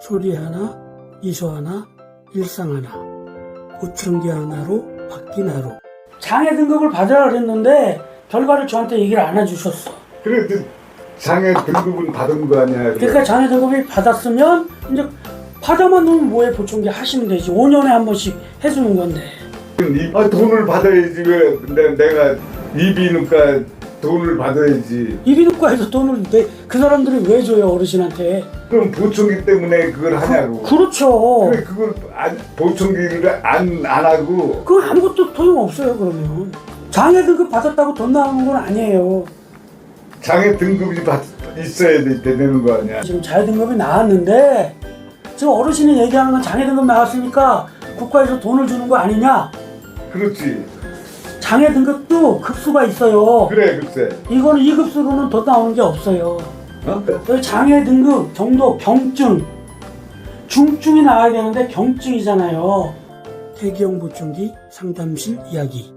소리 하나, 미소 하나, 일상 하나, 보청기 하나로 바뀐 하루. 장애 등급을 받으라 그랬는데 결과를 저한테 얘기를 안 해주셨어. 그래도 장애 등급은 받은 거 아니야. 그러니까 장애 등급이 받았으면 이제 받아만 놓으면 뭐해 보청기 하시면 되지. 5년에 한 번씩 해주는 건데. 이- 아, 돈을 받아야지 왜 근데 내가 이비인후과 돈을 받아야지 이비인후과에서 돈을 내, 그 사람들이 왜 줘요 어르신한테? 그럼 보청기 때문에 그걸 하냐고 그렇죠. 그래 그걸 안, 보청기를 안, 안 하고 그건 아무것도 소용 없어요 그러면. 장애 등급 받았다고 돈 나오는 건 아니에요. 장애 등급이 받, 있어야 돼, 되는 거 아니야 지금 장애 등급이 나왔는데 지금 어르신이 얘기하는 건 장애 등급 나왔으니까 국가에서 돈을 주는 거 아니냐? 그렇지 장애 등급도 급수가 있어요. 그래 글쎄 이거는 이 급수로는 더 나오는 게 없어요. 어? 여기 장애 등급, 정도, 경증, 중증이 나와야 되는데 경증이잖아요. 대기형 보청기 상담실 이야기.